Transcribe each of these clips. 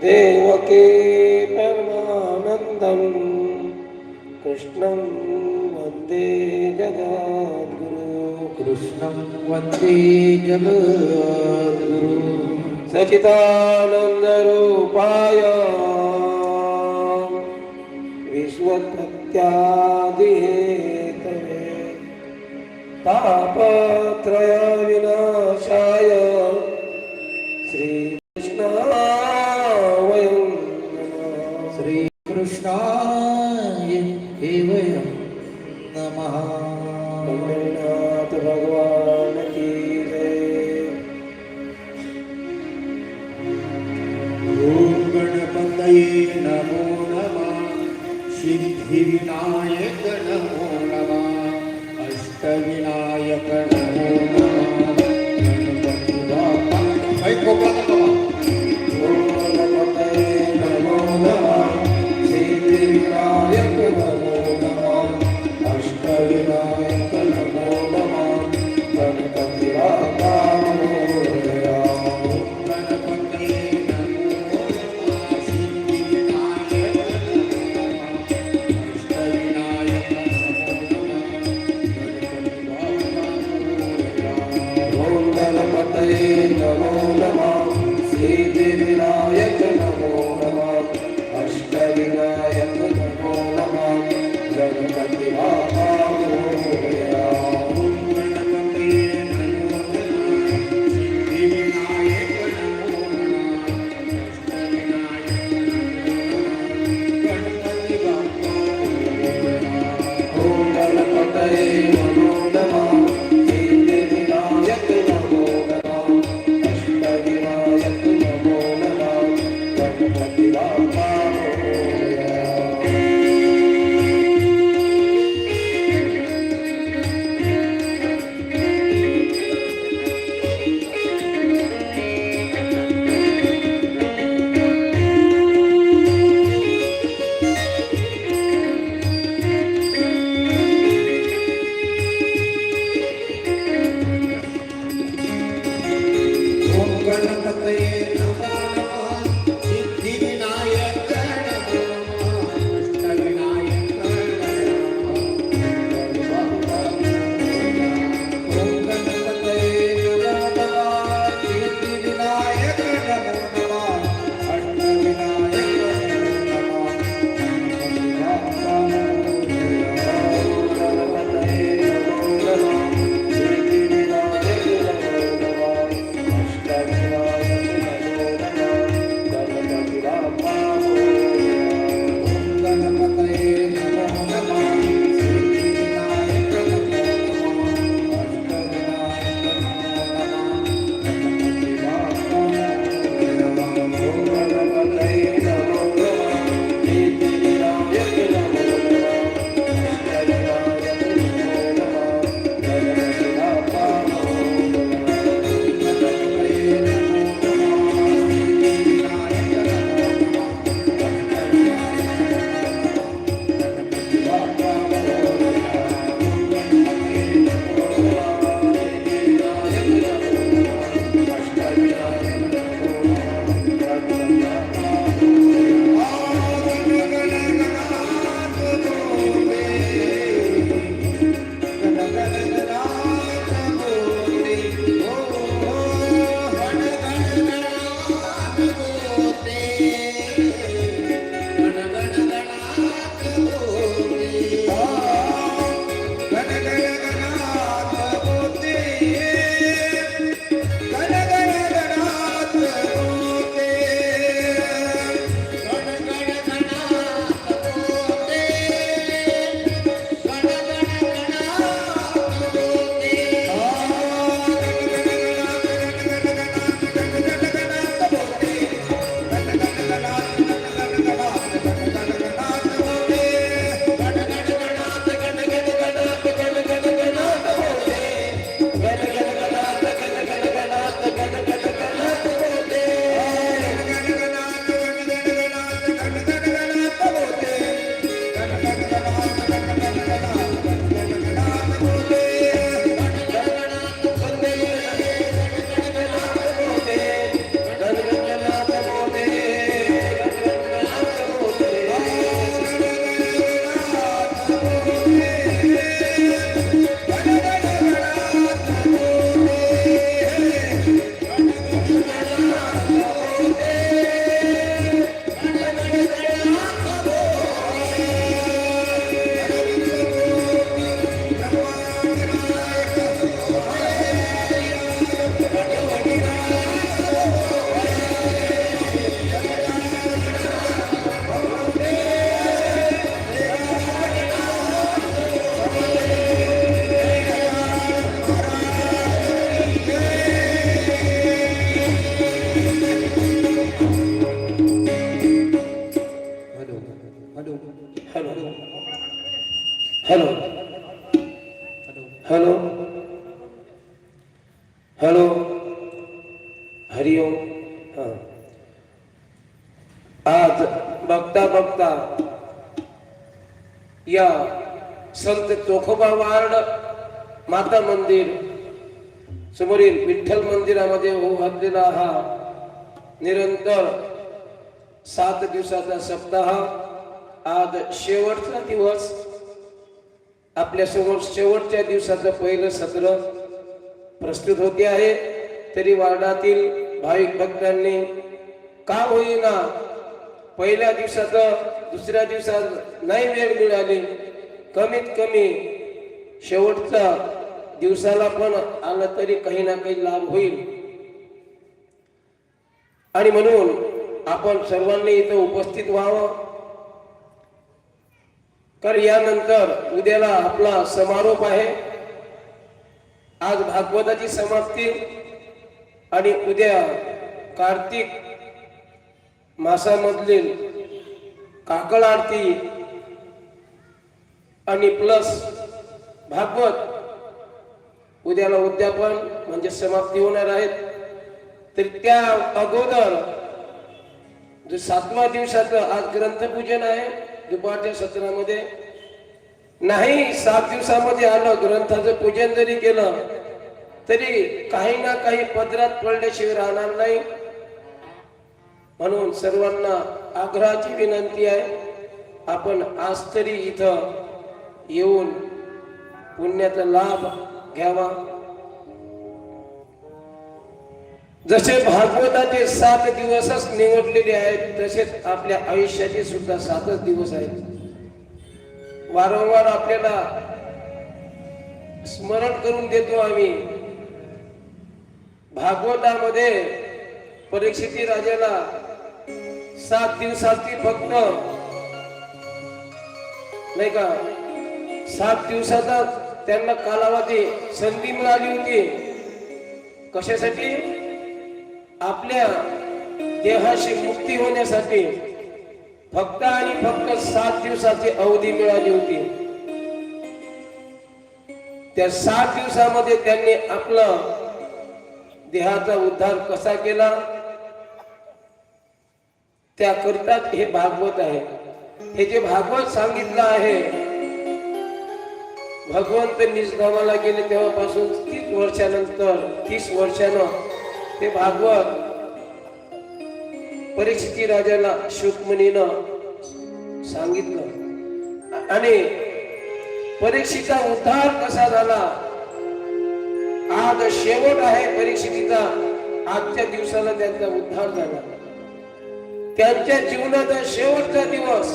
देवके परमानन्दं कृष्णं वन्दे जगाद्गुरु। कृष्णं वन्दे जगाद्गुरु। सचिदानन्दरूपाय। विश्वभक्त्यादिहेतवे तापत्रया सिद्धिविनायक नमो। नमः अष्टविनायक चोखोबा वार्ड माता मंदिर समोरील विठ्ठल मंदिरामध्ये होऊ हा निरंतर सात दिवसाचा सप्ताह. आज शेवटचा दिवस. आपल्यासमोर शेवटच्या दिवसाचं पहिलं सत्र प्रस्तुत होते आहे. तरी वार्डातील भाविक भक्तांनी का होईना पहिल्या दिवसाचं दुसऱ्या दिवसात नाही वेळ मिळाली. कमीत कमी शेवटचा दिवसाला पण आलं तरी काही ना काही लाभ होईल. आणि म्हणून आपण सर्वांनी इथं उपस्थित व्हावं. कारण यानंतर उद्याला आपला समारोप आहे. आज भागवताची समाप्ती. आणि उद्या कार्तिक मासामधील काकळ आरती आणि प्लस भागवत. उद्याला उद्यापन म्हणजे समाप्ती होणार आहेत. तर त्या अगोदर जो सातवा दिवसाचं आज ग्रंथपूजन आहे दुपारच्या सत्रामध्ये नाही सात दिवसामध्ये आलं ग्रंथाचं पूजन जरी केलं तरी काही ना काही पदरात पडल्याशिवाय राहणार नाही. म्हणून सर्वांना आग्रहाची विनंती आहे आपण आज तरी इथं येऊन पुण्याचा लाभ घ्यावा. जसे भागवताचे सात दिवसच निवडलेले आहेत तसेच आपल्या आयुष्याचे सुद्धा सातच दिवस आहेत. वारंवार आपल्याला स्मरण करून देतो आम्ही. भागवतामध्ये परीक्षिती राजाला सात दिवसाची फक्त नाही का सात दिवसाचा त्यांना कालावधी संधी मिळाली होती. कशासाठी? आपल्या देहाशी मुक्ती होण्यासाठी. फक्त आणि फक्त सात दिवसाची अवधी मिळाली होती. त्या सात दिवसामध्ये त्यांनी आपला देहाचा उद्धार कसा केला? त्याकरिताच हे भागवत आहे. हे जे भागवत सांगितलं आहे भगवंत निजधामाला गेले तेव्हापासून तीस वर्षानंतर तीस वर्षानं ते भागवत परीक्षिती राजाला शुकमणीनं सांगितलं. आणि परीक्षेचा उद्धार कसा झाला? आज शेवट आहे परीक्षितीचा. आजच्या दिवसाला त्यांचा उद्धार झाला. त्यांच्या जीवनाचा शेवटचा दिवस.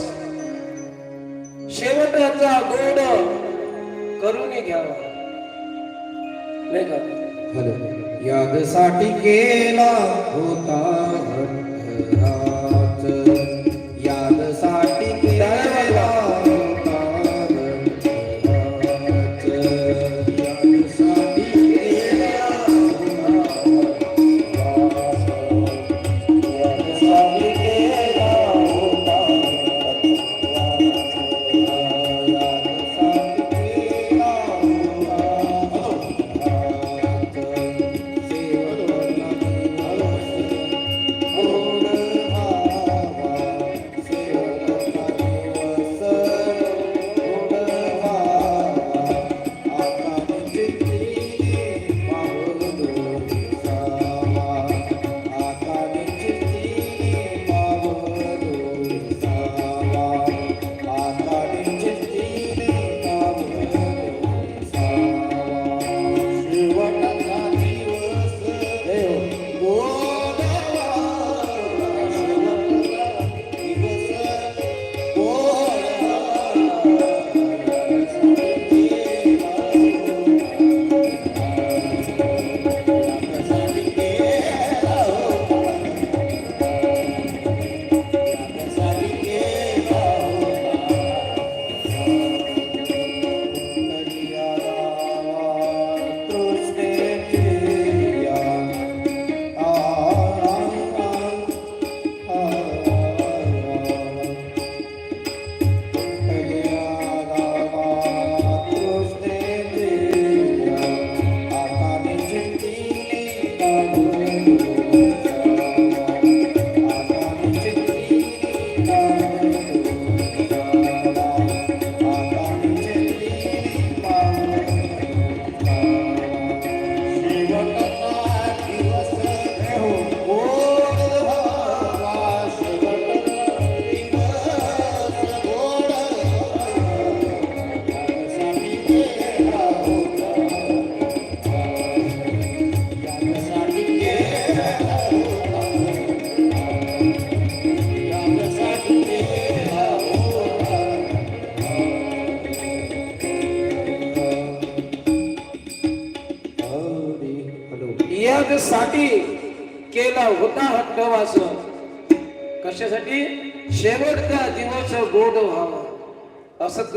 शेवटाचा गोड करून घ्यावा. नाही का? यादसाठी केला होता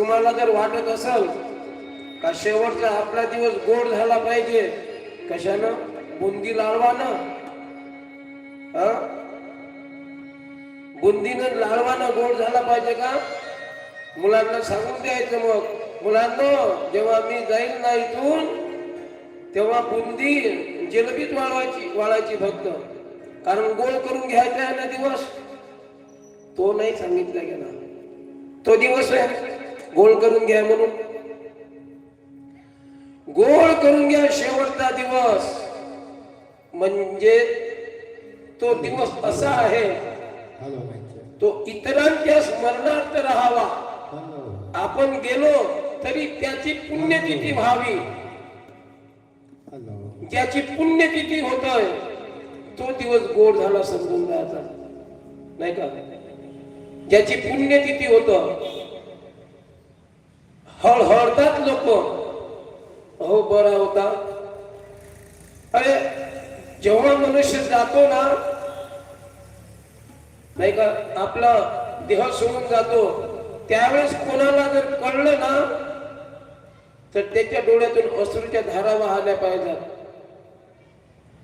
तुम्हाला जर वाटत असेल का शेवटचा आपला दिवस गोड झाला पाहिजे कशानं? बुंदी लाडवानं बुंदीनं लाडवानं गोड झाला पाहिजे का? मुलांना सांगून द्यायचं मग. मुलांना जेव्हा मी जाईल ना इथून तेव्हा बुंदी जिलबीच वाळवायची वाळायची फक्त. कारण गोड करून घ्यायचा आहे ना दिवस तो नाही सांगितला गेला. तो दिवस आहे. गोळ करून घ्या म्हणून. गोळ करून घ्या शेवटचा दिवस. म्हणजे तो दिवस असा आहे. तो इतरांच्या स्मरणार्थ राहावा. आपण गेलो तरी त्याची पुण्यतिथी व्हावी. ज्याची पुण्यतिथी होतोय तो दिवस गोड झाला समजून जायचा. नाही का? ज्याची पुण्यतिथी होत हळहळतात लोक. हो बरा होता अरे जेव्हा मनुष्य जातो ना नाही का आपला देह सोडून जातो त्यावेळेस कोणाला जर कळलं ना तर त्याच्या डोळ्यातून अश्रूच्या धारा वाहल्या पाहिजेत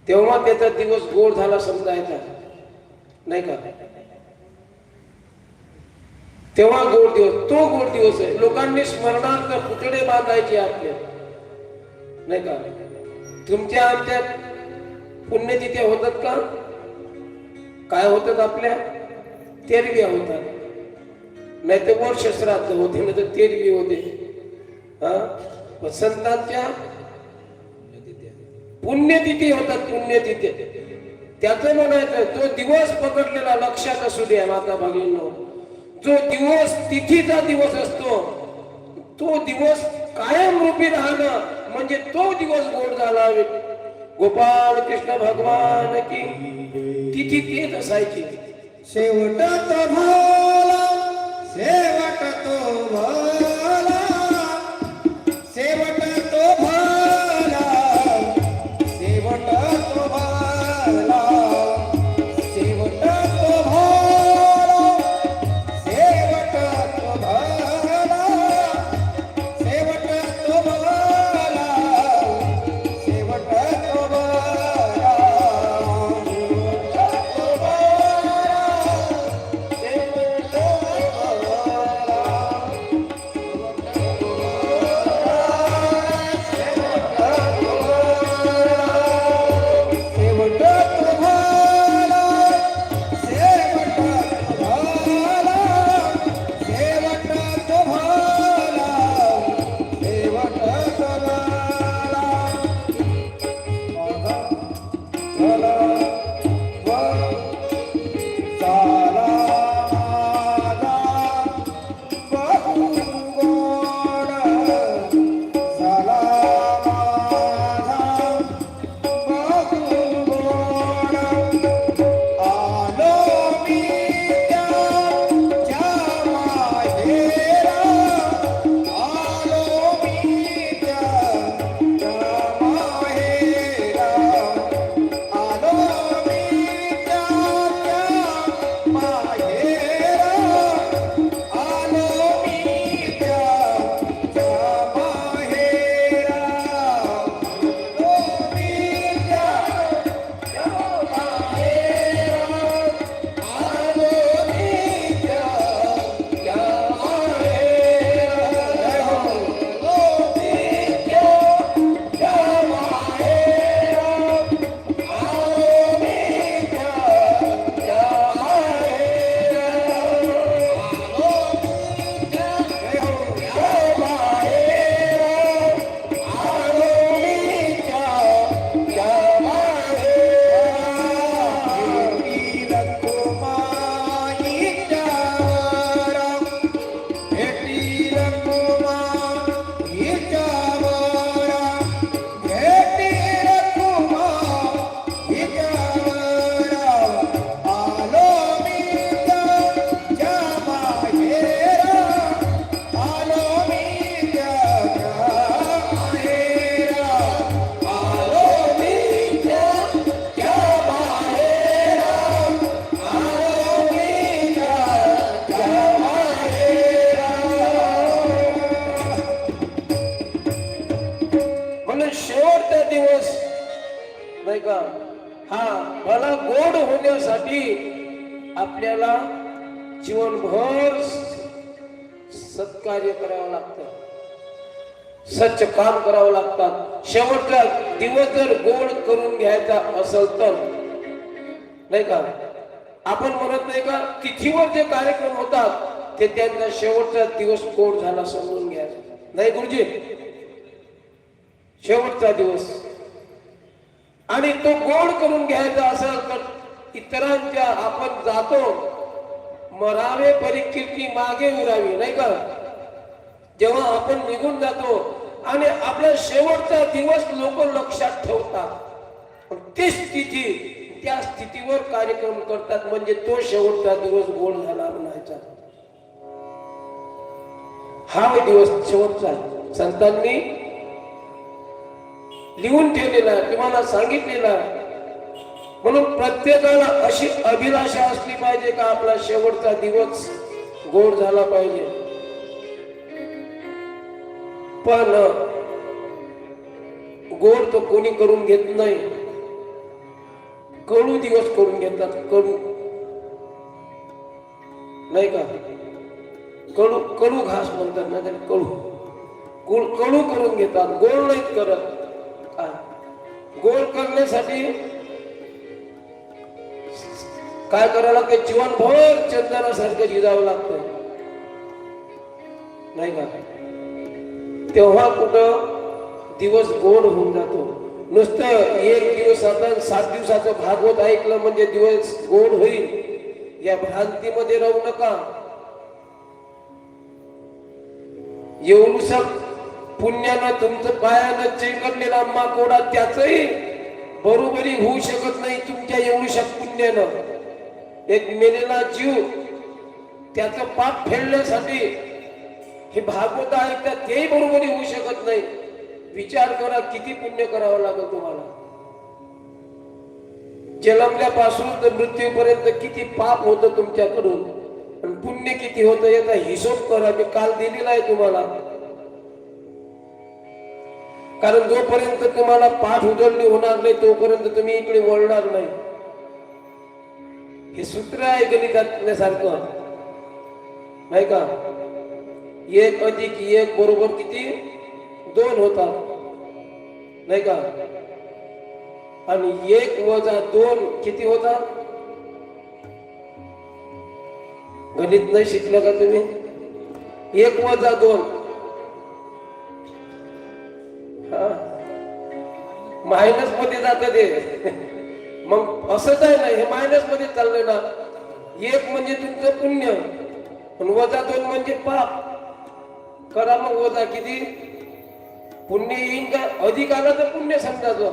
तेव्हा त्याचा दिवस गोड झाला समजायचा. नाही का? तेव्हा गोड दिवस तो गोड दिवस आहे. लोकांनी स्मरणार्थ पुतळे बांधायचे आपले. नाही का? तुमच्या आमच्या पुण्यतिथ्या होतात का? काय होतात आपल्या? तेरव्या होतात. नाही तर वर्ष श्राद्ध होते नाही तर तेरवी होते. हा? संतांच्या पुण्यतिथी होतात पुण्यतिथी. त्याचं म्हणायचं तो दिवस पकडलेला लक्षात असू द्या माता भगिनींनो जो दिवस तिथीचा दिवस असतो तो दिवस कायम रूपी राहणं म्हणजे तो दिवस गोड झाला गोपाळ कृष्ण भगवान की तिथी तेच असायची. शेवट तो शेवट तो भाला शेवटचा दिवस. नाही का? हा मला गोड होण्यासाठी आपल्याला जीवनभर सत्कार्य करावं लागतं. सच्च काम करावं लागतात शेवटचा दिवस जर गोड करून घ्यायचा असेल तर नाही का? आपण म्हणत नाही का तिथीवर जे कार्यक्रम होतात ते त्यांना शेवटचा दिवस गोड झाला समजून घ्यायचा नाही गुरुजी? शेवटचा दिवस. आणि तो गोड करून घ्यायचा असेल तर इतरांच्या आपण जातो मरावे परिकीर्ती मागे उरावी नाही का? जेव्हा आपण निघून जातो आणि आपला शेवटचा दिवस लोक लक्षात ठेवतात. ती स्थिती त्या स्थितीवर कार्यक्रम करतात म्हणजे तो शेवटचा दिवस गोड झाला म्हणायचा. हा दिवस शेवटचा संतांनी लिहून ठेवलेला तुम्हाला सांगितलेला. म्हणून प्रत्येकाला अशी अभिलाषा असली पाहिजे का आपला शेवटचा दिवस गोड झाला पाहिजे? पण गोड तो कोणी करून घेत नाही. कडू दिवस करून घेतात कडू नाही का? कडू कडू घास म्हणतात ना कडू गुळ कडू करून घेतात गोड नाहीत करत. गोल करण्यासाठी काय करायला लागतं जीवनभर चंदनासारखं जिजावं लागतं नाही का? तेव्हा कुठं दिवस गोड होऊन जातो. नुसतं एक दिवस आता सात दिवसाचं भागवत ऐकलं म्हणजे दिवस गोड होईल. या भ्रांतीमध्ये राहू नका. एवढूस पुण्यानं तुमचं पायानं चिरकटलेला आम्हा कोडा त्याचही बरोबरी होऊ शकत नाही तुमच्या एवढूशा पुण्यानं. एक मेलेला जीव त्याचं पाप फेडण्यासाठी हे भागवत ऐकतात तेही बरोबरी होऊ शकत नाही. विचार करा किती पुण्य करावं लागेल तुम्हाला. जन्मल्यापासून तर मृत्यूपर्यंत किती पाप होतं तुमच्याकडून. पुण्य किती होतं याचा हिशोब करा मी काल दिलेला आहे तुम्हाला. कारण जोपर्यंत तुम्हाला पाठ उजळणी होणार नाही तोपर्यंत तुम्ही इकडे वळणार नाही. हे सूत्र आहे गणितातल्यासारखं नाही का? एक अधिक एक बरोबर किती? दोन होतात. नाही का? आणि एक वजा दोन किती होता? गणित नाही शिकलं का तुम्ही? एक वजा दोन. मायनसमध्ये जात ते. मग असंच आहे ना हे मायनसमध्ये चाललंय ना. एक म्हणजे तुमचं पुण्य आणि वजा दोन म्हणजे पाप. करा मग वजा किती? पुण्य येईन का? अधिक आलं तर पुण्य समजायचं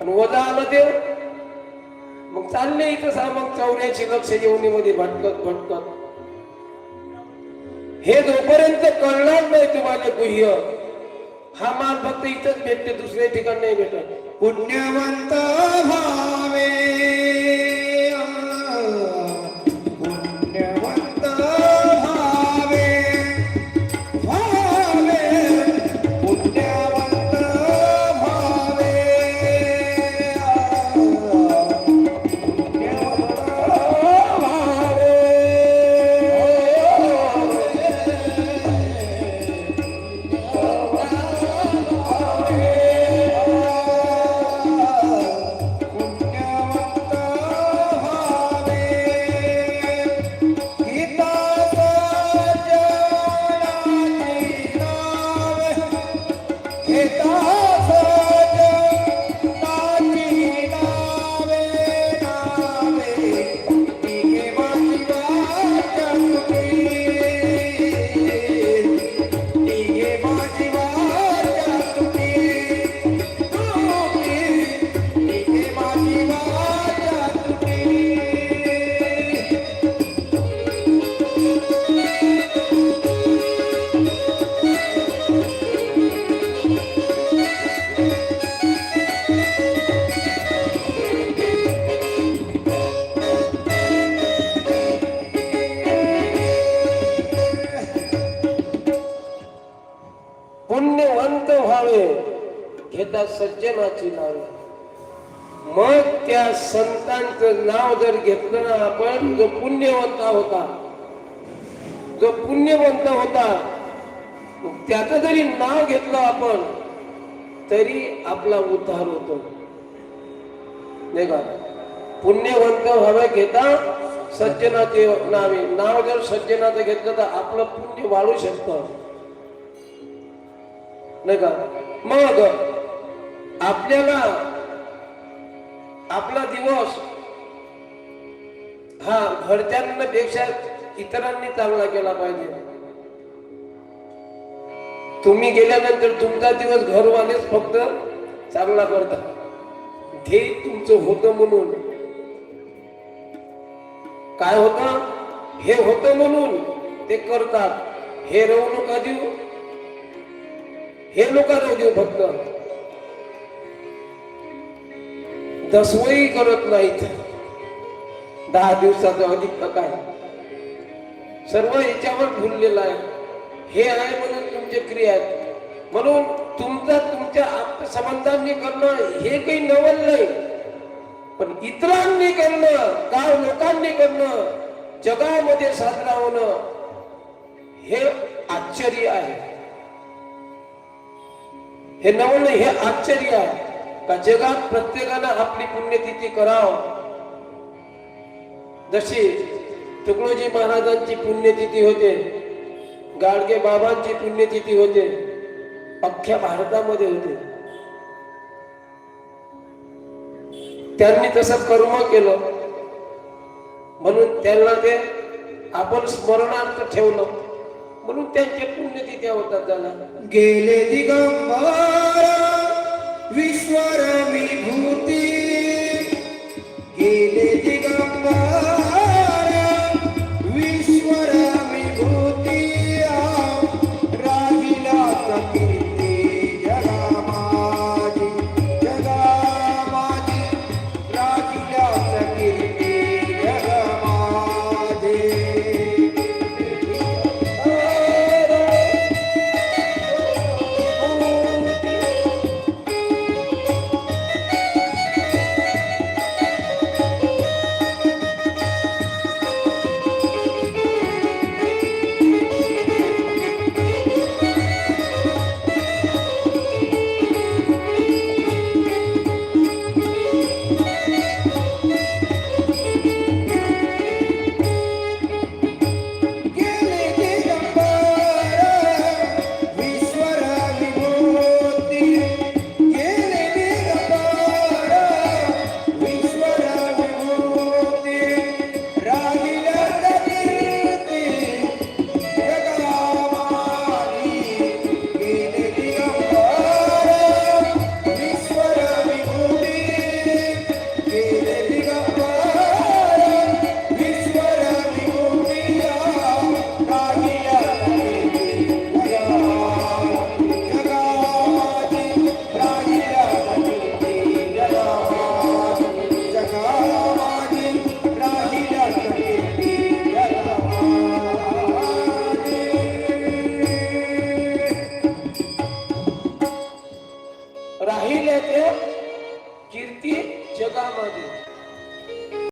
आणि वजा आलं ते. मग चालले इथं सा मग लक्ष येऊनीमध्ये भटकत भटकत. हे जोपर्यंत कळणार नाही तुम्हाला गुह्य हा मान फक्त इथंच भेटते दुसऱ्या ठिकाणी नाही भेटत. पुण्यवंत भावे. सज्जनाची नावे. मग त्या संतांचं नाव जर घेतलं ना आपण जो पुण्यवंत होता जो पुण्यवंत होता त्याचं जरी नाव घेतलं आपण तरी आपला उद्धार होतो. नाही का? पुण्यवंत हवे घेता सज्जनाचे नावे. नाव जर सज्जनाचं घेतलं तर आपलं पुण्य वाढू शकतं. नाही का? मग आपल्याला आपला दिवस हा घरच्यांपेक्षा इतरांनी चांगला केला पाहिजे. तुम्ही गेल्यानंतर तुमचा दिवस घरवालेच फक्त चांगला करतात. ध्येय तुमचं होतं म्हणून. काय होतं? हे होतं म्हणून ते करतात. हे रवणुका देऊ. हे लोक राहू देऊ फक्त. दसवही करत नाहीत. दहा दिवसाचं अधिक काय सर्व याच्यावर भुललेलं आहे. हे आहे म्हणून तुमचे क्रिया आहेत. म्हणून तुमचा तुमच्या संबंधांनी करणं हे काही नवल नाही. पण इतरांनी करणं गाव लोकांनी करणं जगामध्ये साजरा होणं हे आश्चर्य आहे. हे नवल हे आश्चर्य आहे. का जगात प्रत्येकानं आपली पुण्यतिथी करावं? जशी तुकडोजी महाराजांची पुण्यतिथी होते गाडगे बाबांची पुण्यतिथी होते अख्ख्या भारतामध्ये होते. त्यांनी तसं कर्म केलं. म्हणून त्यांना ते आपण स्मरणार्थ ठेवलं. म्हणून त्यांच्या पुण्यतिथ्या होतात त्याला गेले दिगंबर. विश्वर विभूती